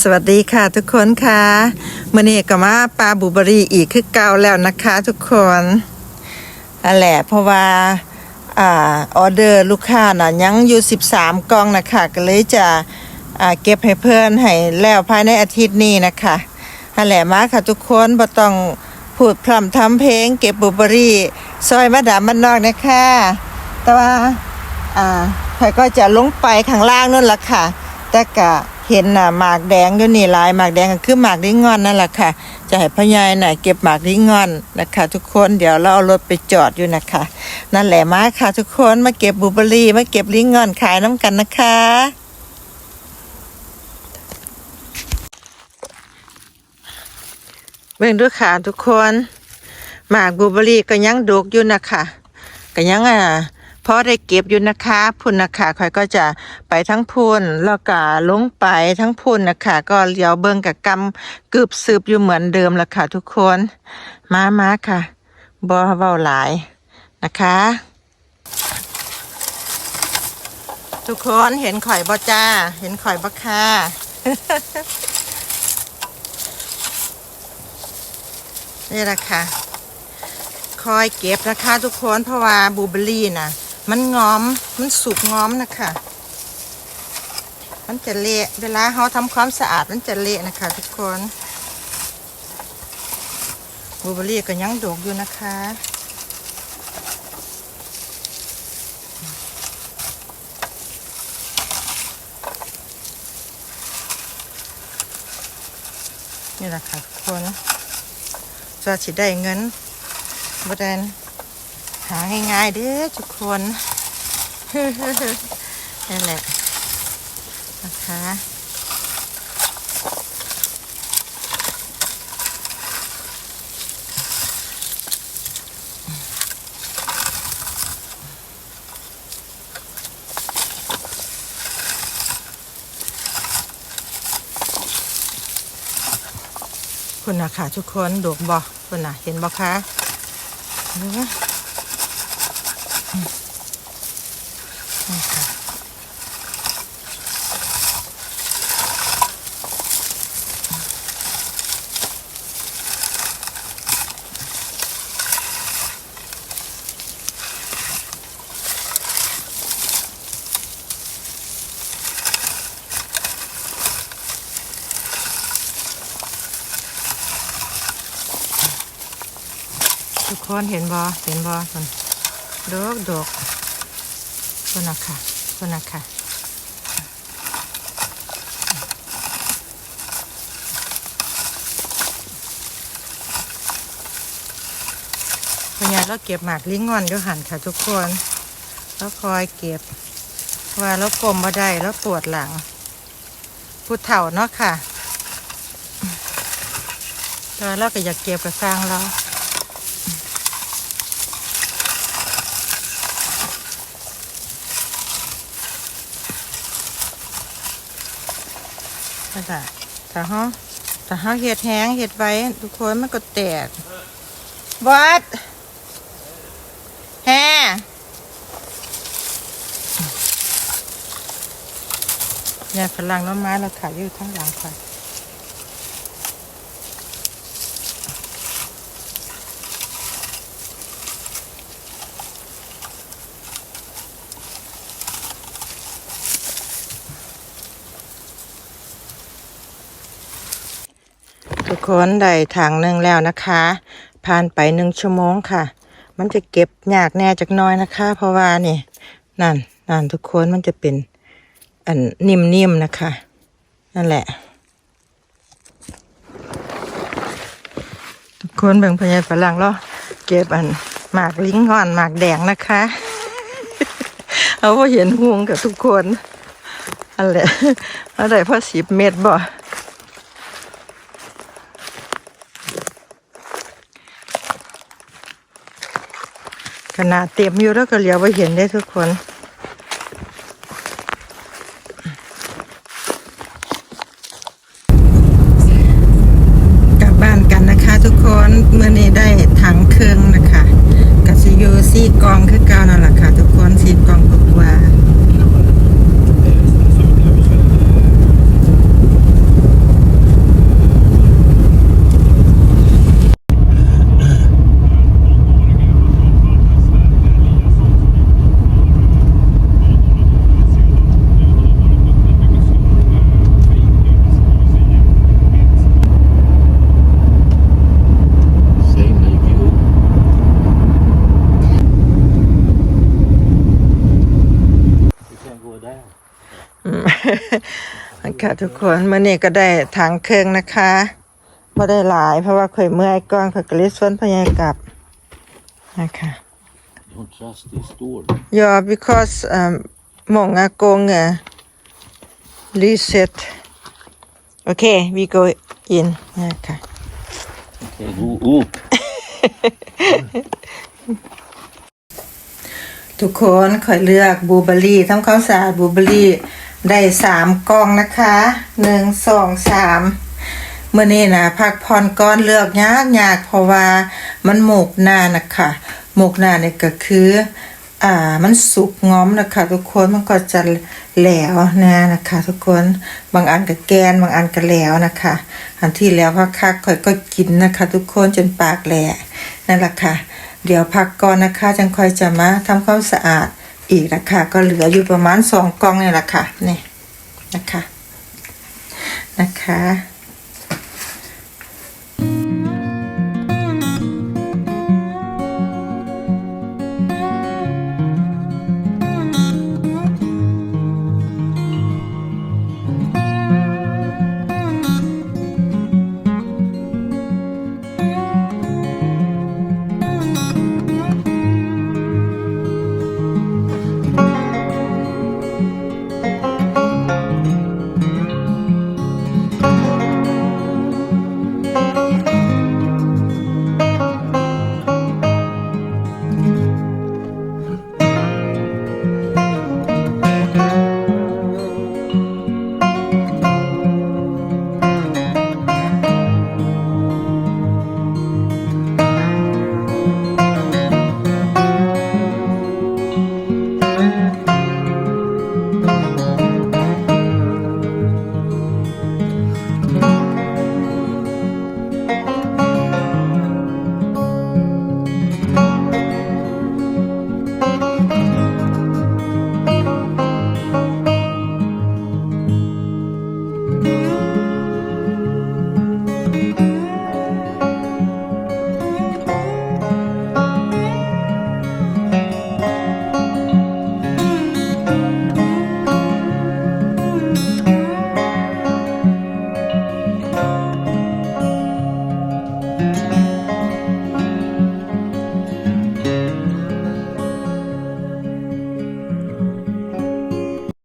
สวัสดีค่ะทุกคนค่ะมื่อนี้ก็มาปลาบูเบรีอีกคือเก่าแล้วนะคะทุกคนนั่นแหละเพราะว่าอ่าออเดอร์ลูกค้าน่ะยังอยู่ 13 กล่องนะคะก็เลยจะอ่าเก็บให้เพื่อนให้แล้วภายในอาทิตย์นี้นะคะนั่นแหละมาค่ะทุกคนบ่ต้องพูดพร่ำทำเพลง เก็บบูเบรีซอยมาดามมันนอกนะคะแต่ว่าอ่าข่อยก็จะลงไปข้างล่างนั่นละค่ะ แต่กะ เห็นน่ะหมากแดงอยู่นี่ลายหมากแดงก็คือหมากลิ้งงอนนั่นแหละค่ะ จะให้พ่อใหญ่น่ะเก็บหมากลิ้งงอนนะคะ ทุกคนเดี๋ยวเราเอารถไปจอดอยู่นะคะ นั่นแหละมาค่ะ ทุกคนมาเก็บบูเบอรี่มาเก็บลิ้งงอนขายน้ำกันนะคะเบิ่งดูค่ะทุกคนหมากบูเบอร์รี่ก็ยังดกอยู่นะคะก็ยังอะ พอได้เก็บอยู่นะคะพุ่นนะคะคอยก็จะไปทั้งพุ่นแล้วก็ลงไปทั้งพุ่นนะคะ ก็เลี้ยวเบิ่งกับกำกึบสืบอยู่เหมือนเดิมละค่ะทุกคน มามาค่ะบ่เว้าหลายนะคะ ทุกคนเห็นข่อยบ่จ้า เห็นข่อยบ่ค่ะนี่แหละค่ะ คอยเก็บนะคะทุกคนเพราะว่าบูเบอร์รี่นะ มันงอม มันสุกงอมนะคะ มันจะเละเวลาเขาทำความสะอาดมันจะเละนะคะ ทุกคนบลูเบอรี่ก็ยังดกอยู่นะคะนี่แหละค่ะทุกคนจะสิได้เงินบแดน หาง่ายๆเด้อทุกคนนั่นแหละนะคะคุณนะคะทุกคนดกบ่คุณนะเห็นบ่คะนี่นะอืม นี่ค่ะทุกคนเห็นบ่เห็นบ่คน ดอกดอกคนนะค่ะคนนะค่ะพญาเราเก็บหมากลิ้งงอนอยู่หันค่ะทุกคนแล้วคอยเก็บว่าแล้วกลมมาได้แล้วปวดหลังพูดเถ่าเนาะค่ะแต่เราก็อยากเก็บกับสร้างเรา ก็ได้ถ้าเฮาถ้าเฮาเห็ดแห้งเห็ดไว้ ทุกคนมันก็แตกบอสแฮเนี่ยฝรั่งน้ำไม้เราขายอยู่ทั้งหลังค่ะ ทุกคนได้ถังหนึ่งแล้วนะคะ ผ่านไปหนึ่งชั่วโมงค่ะ มันจะเก็บยากแน่จักน้อยนะคะ เพราะว่านี่นั่นนั่นทุกคนมันจะเป็นอันนิ่มๆนะคะ นั่นแหละ ทุกคนเบ่งพญายฝรั่งแล้วเก็บอันหมากลิ้งก่อนหมากแดงนะคะ เอาพอเห็นห่วงกับทุกคนอันแหละมาได้พอสิบเมตรบ่ ขนาดเตรียมอยู่แล้วก็เหลียวไปเห็นได้ทุกคนกลับบ้านกันนะคะทุกคนเมื่อนี้ได้ถังเครื่องนะคะกับซียูซี่กองคือเก่านั่นแหละค่ะ ทุกคนซีกองกว่าๆ นะ คะทุกคนเมื่อนี้ก็ได้ถังเครื่องนะคะพอได้หลายเพราะว่าข่อยเมื่อยก่อนข่อยก็เลยส่วนพยายกลับนะคะ Don't trust this door. Yeah, because um, många gånger lyset. Okej, vi går in. Okay. Okay, go up. ทุกคนคอยเลือกบลูเบอร์รี่ทำข้าวสารบลูเบอร์รี่ ได้สามกล่องนะคะหนึ่งสองสามเมื่อนี้นะพักผ่อนก้อนเลือกยากยากเพราะว่ามันหมกหน้านะคะหมกหน้าเนี่ยก็คืออ่ามันสุกง้อมนะคะ ทุกคนมันก็จะแหลวนะนะคะ ทุกคนบางอันก็แกนบางอันก็แหลวนะคะ อันที่แล้วพักคักค่อยก็กินนะคะ ทุกคนจนปากแหลนั่นแหละค่ะ เดี๋ยวพักก่อนนะคะจังค่อยจะมาทำความสะอาด อีกนะคะ ก็เหลืออยู่ประมาณสองกล่องนี่แหละค่ะนี่นะคะนะคะ